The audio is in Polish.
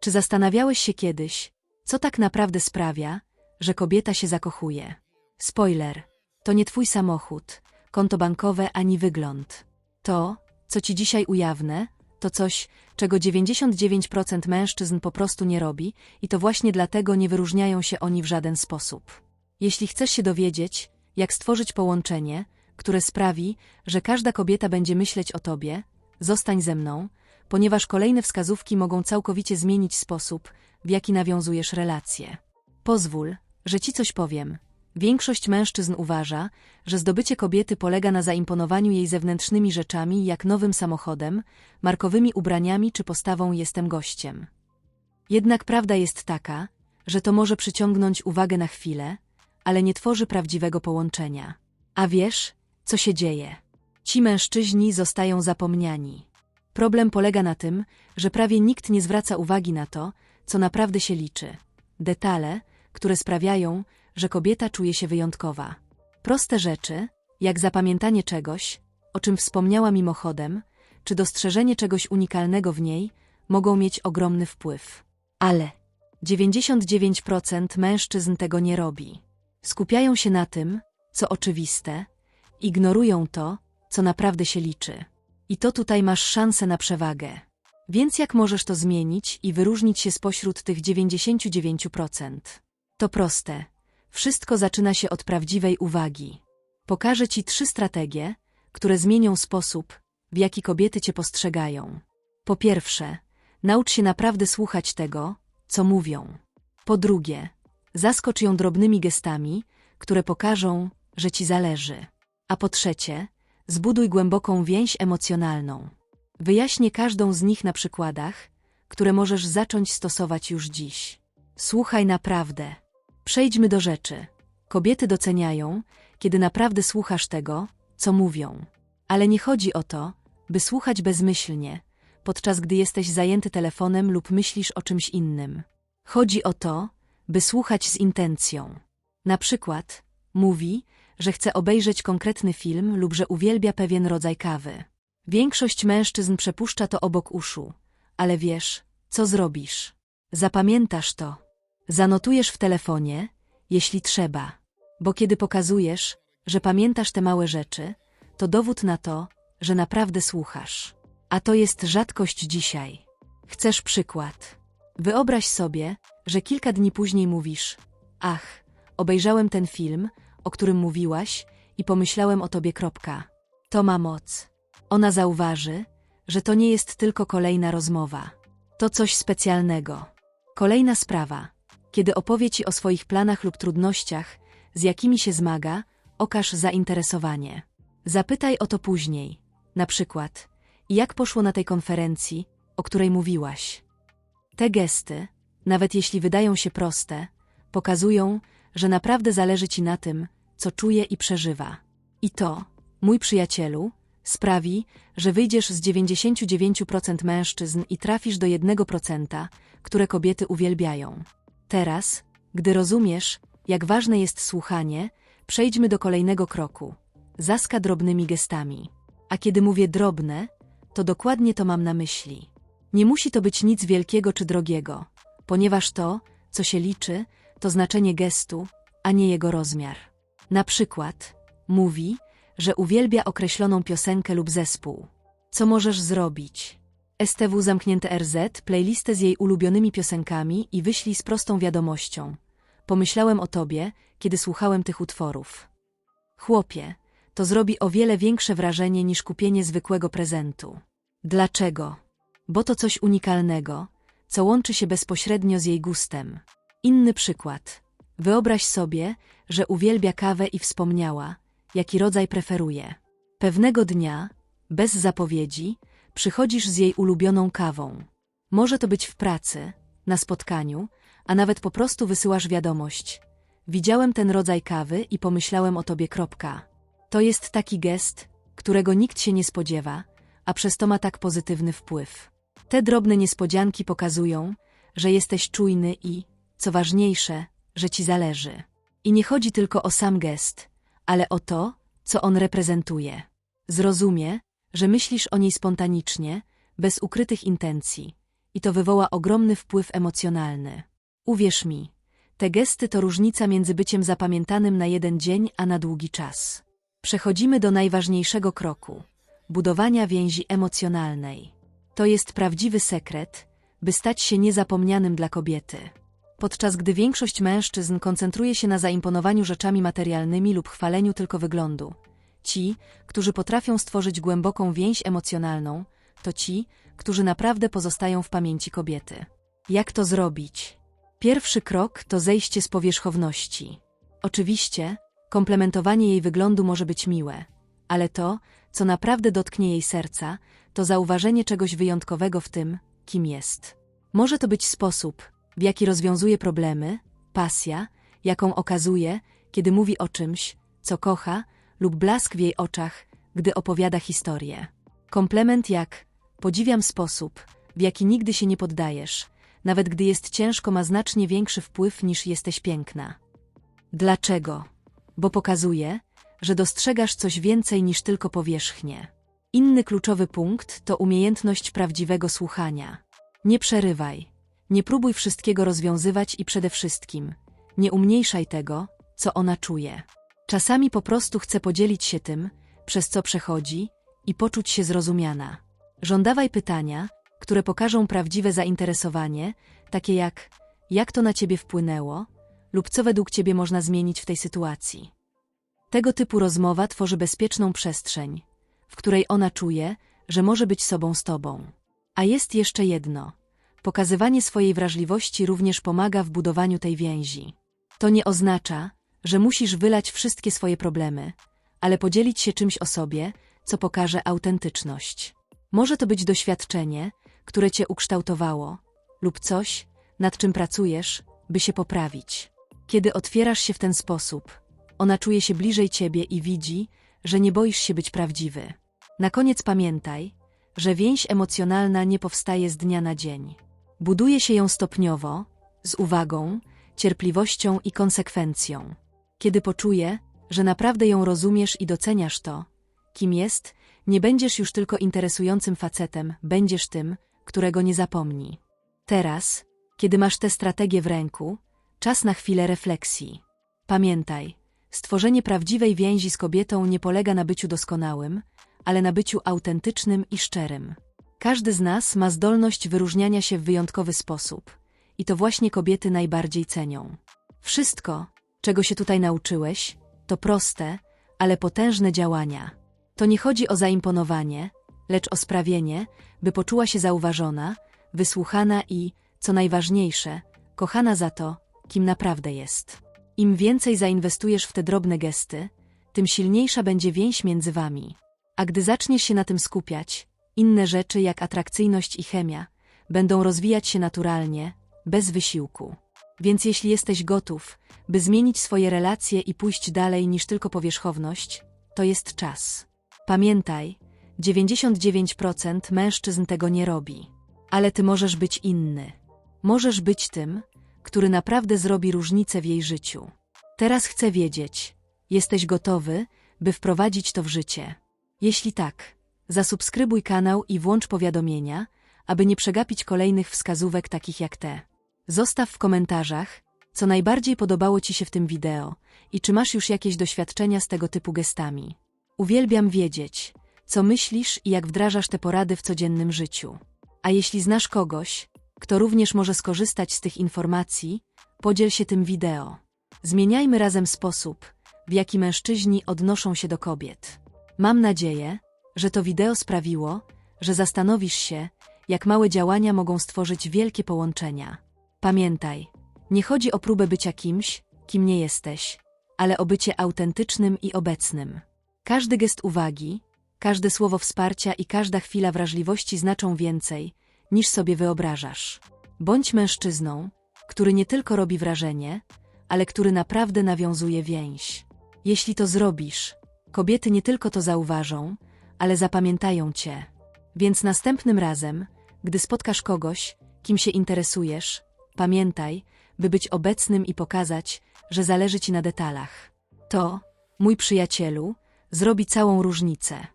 Czy zastanawiałeś się kiedyś, co tak naprawdę sprawia, że kobieta się zakochuje? Spoiler, to nie twój samochód, konto bankowe ani wygląd. To, co ci dzisiaj ujawnię, to coś, czego 99% mężczyzn po prostu nie robi i to właśnie dlatego nie wyróżniają się oni w żaden sposób. Jeśli chcesz się dowiedzieć, jak stworzyć połączenie, które sprawi, że każda kobieta będzie myśleć o tobie, zostań ze mną, ponieważ kolejne wskazówki mogą całkowicie zmienić sposób, w jaki nawiązujesz relacje. Pozwól, że ci coś powiem. Większość mężczyzn uważa, że zdobycie kobiety polega na zaimponowaniu jej zewnętrznymi rzeczami, jak nowym samochodem, markowymi ubraniami czy postawą jestem gościem. Jednak prawda jest taka, że to może przyciągnąć uwagę na chwilę, ale nie tworzy prawdziwego połączenia. A wiesz, co się dzieje? Ci mężczyźni zostają zapomniani. Problem polega na tym, że prawie nikt nie zwraca uwagi na to, co naprawdę się liczy. Detale, które sprawiają, że kobieta czuje się wyjątkowa. Proste rzeczy, jak zapamiętanie czegoś, o czym wspomniała mimochodem, czy dostrzeżenie czegoś unikalnego w niej, mogą mieć ogromny wpływ. Ale 99% mężczyzn tego nie robi. Skupiają się na tym, co oczywiste, ignorują to, co naprawdę się liczy. I to tutaj masz szansę na przewagę. Więc jak możesz to zmienić i wyróżnić się spośród tych 99%? To proste. Wszystko zaczyna się od prawdziwej uwagi. Pokażę Ci trzy strategie, które zmienią sposób, w jaki kobiety Cię postrzegają. Po pierwsze, naucz się naprawdę słuchać tego, co mówią. Po drugie, zaskocz ją drobnymi gestami, które pokażą, że Ci zależy. A po trzecie, zbuduj głęboką więź emocjonalną. Wyjaśnię każdą z nich na przykładach, które możesz zacząć stosować już dziś. Słuchaj naprawdę. Przejdźmy do rzeczy. Kobiety doceniają, kiedy naprawdę słuchasz tego, co mówią. Ale nie chodzi o to, by słuchać bezmyślnie, podczas gdy jesteś zajęty telefonem lub myślisz o czymś innym. Chodzi o to, by słuchać z intencją. Na przykład, mówi, że chce obejrzeć konkretny film lub że uwielbia pewien rodzaj kawy. Większość mężczyzn przepuszcza to obok uszu, ale wiesz, co zrobisz. Zapamiętasz to. Zanotujesz w telefonie, jeśli trzeba. Bo kiedy pokazujesz, że pamiętasz te małe rzeczy, to dowód na to, że naprawdę słuchasz. A to jest rzadkość dzisiaj. Chcesz przykład. Wyobraź sobie, że kilka dni później mówisz: Ach, obejrzałem ten film, o którym mówiłaś, i pomyślałem o tobie. Kropka. To ma moc. Ona zauważy, że to nie jest tylko kolejna rozmowa. To coś specjalnego. Kolejna sprawa. Kiedy opowie ci o swoich planach lub trudnościach, z jakimi się zmaga, okaż zainteresowanie. Zapytaj o to później. Na przykład, jak poszło na tej konferencji, o której mówiłaś? Te gesty, nawet jeśli wydają się proste, pokazują, że naprawdę zależy ci na tym, co czuje i przeżywa. I to, mój przyjacielu, sprawi, że wyjdziesz z 99% mężczyzn i trafisz do 1%, które kobiety uwielbiają. Teraz, gdy rozumiesz, jak ważne jest słuchanie, przejdźmy do kolejnego kroku. Zaska drobnymi gestami. A kiedy mówię drobne, to dokładnie to mam na myśli. Nie musi to być nic wielkiego czy drogiego, ponieważ to, co się liczy, to znaczenie gestu, a nie jego rozmiar. Na przykład, mówi, że uwielbia określoną piosenkę lub zespół. Co możesz zrobić? STW zamknięte RZ, playlistę z jej ulubionymi piosenkami i wyślij z prostą wiadomością. Pomyślałem o tobie, kiedy słuchałem tych utworów. Chłopie, to zrobi o wiele większe wrażenie niż kupienie zwykłego prezentu. Dlaczego? Bo to coś unikalnego, co łączy się bezpośrednio z jej gustem. Inny przykład. Wyobraź sobie, że uwielbia kawę i wspomniała, jaki rodzaj preferuje. Pewnego dnia, bez zapowiedzi, przychodzisz z jej ulubioną kawą. Może to być w pracy, na spotkaniu, a nawet po prostu wysyłasz wiadomość. Widziałem ten rodzaj kawy i pomyślałem o tobie. Kropka. To jest taki gest, którego nikt się nie spodziewa, a przez to ma tak pozytywny wpływ. Te drobne niespodzianki pokazują, że jesteś czujny i, co ważniejsze, że ci zależy. I nie chodzi tylko o sam gest, ale o to, co on reprezentuje. Zrozumie, że myślisz o niej spontanicznie, bez ukrytych intencji. i to wywoła ogromny wpływ emocjonalny. Uwierz mi, te gesty to różnica między byciem zapamiętanym na jeden dzień, a na długi czas. Przechodzimy do najważniejszego kroku budowania więzi emocjonalnej. To jest prawdziwy sekret, by stać się niezapomnianym dla kobiety. Podczas gdy większość mężczyzn koncentruje się na zaimponowaniu rzeczami materialnymi lub chwaleniu tylko wyglądu, ci, którzy potrafią stworzyć głęboką więź emocjonalną, to ci, którzy naprawdę pozostają w pamięci kobiety. Jak to zrobić? Pierwszy krok to zejście z powierzchowności. Oczywiście, komplementowanie jej wyglądu może być miłe, ale to, co naprawdę dotknie jej serca, to zauważenie czegoś wyjątkowego w tym, kim jest. Może to być sposób, w jaki rozwiązuje problemy, pasja, jaką okazuje, kiedy mówi o czymś, co kocha, lub blask w jej oczach, gdy opowiada historię. Komplement jak podziwiam sposób, w jaki nigdy się nie poddajesz, nawet gdy jest ciężko, ma znacznie większy wpływ niż jesteś piękna. Dlaczego? Bo pokazuje, że dostrzegasz coś więcej niż tylko powierzchnię. Inny kluczowy punkt to umiejętność prawdziwego słuchania. Nie przerywaj, nie próbuj wszystkiego rozwiązywać i przede wszystkim nie umniejszaj tego, co ona czuje. Czasami po prostu chce podzielić się tym, przez co przechodzi i poczuć się zrozumiana. Żądawaj pytania, które pokażą prawdziwe zainteresowanie, takie jak jak to na ciebie wpłynęło lub co według ciebie można zmienić w tej sytuacji. Tego typu rozmowa tworzy bezpieczną przestrzeń, w której ona czuje, że może być sobą z tobą. A jest jeszcze jedno. Pokazywanie swojej wrażliwości również pomaga w budowaniu tej więzi. To nie oznacza, że musisz wylać wszystkie swoje problemy, ale podzielić się czymś o sobie, co pokaże autentyczność. Może to być doświadczenie, które cię ukształtowało, lub coś, nad czym pracujesz, by się poprawić. Kiedy otwierasz się w ten sposób, ona czuje się bliżej ciebie i widzi, że nie boisz się być prawdziwy. Na koniec pamiętaj, że więź emocjonalna nie powstaje z dnia na dzień. Buduje się ją stopniowo, z uwagą, cierpliwością i konsekwencją. Kiedy poczuje, że naprawdę ją rozumiesz i doceniasz to, kim jest, nie będziesz już tylko interesującym facetem, będziesz tym, którego nie zapomni. Teraz, kiedy masz tę strategię w ręku, czas na chwilę refleksji. Pamiętaj, stworzenie prawdziwej więzi z kobietą nie polega na byciu doskonałym, ale na byciu autentycznym i szczerym. Każdy z nas ma zdolność wyróżniania się w wyjątkowy sposób i to właśnie kobiety najbardziej cenią. Wszystko, czego się tutaj nauczyłeś, to proste, ale potężne działania. To nie chodzi o zaimponowanie, lecz o sprawienie, by poczuła się zauważona, wysłuchana i, co najważniejsze, kochana za to, kim naprawdę jest. Im więcej zainwestujesz w te drobne gesty, tym silniejsza będzie więź między wami. A gdy zaczniesz się na tym skupiać, inne rzeczy jak atrakcyjność i chemia będą rozwijać się naturalnie, bez wysiłku. Więc jeśli jesteś gotów, by zmienić swoje relacje i pójść dalej niż tylko powierzchowność, to jest czas. Pamiętaj, 99% mężczyzn tego nie robi. Ale ty możesz być inny. Możesz być tym, który naprawdę zrobi różnicę w jej życiu. Teraz chcę wiedzieć, jesteś gotowy, by wprowadzić to w życie? Jeśli tak, zasubskrybuj kanał i włącz powiadomienia, aby nie przegapić kolejnych wskazówek takich jak te. Zostaw w komentarzach, co najbardziej podobało Ci się w tym wideo i czy masz już jakieś doświadczenia z tego typu gestami. Uwielbiam wiedzieć, co myślisz i jak wdrażasz te porady w codziennym życiu. A jeśli znasz kogoś, kto również może skorzystać z tych informacji, podziel się tym wideo. Zmieniajmy razem sposób, w jaki mężczyźni odnoszą się do kobiet. Mam nadzieję, że to wideo sprawiło, że zastanowisz się, jak małe działania mogą stworzyć wielkie połączenia. Pamiętaj, nie chodzi o próbę bycia kimś, kim nie jesteś, ale o bycie autentycznym i obecnym. Każdy gest uwagi, każde słowo wsparcia i każda chwila wrażliwości znaczą więcej, niż sobie wyobrażasz. Bądź mężczyzną, który nie tylko robi wrażenie, ale który naprawdę nawiązuje więź. Jeśli to zrobisz, kobiety nie tylko to zauważą, ale zapamiętają cię. Więc następnym razem, gdy spotkasz kogoś, kim się interesujesz, pamiętaj, by być obecnym i pokazać, że zależy ci na detalach. To, mój przyjacielu, zrobi całą różnicę.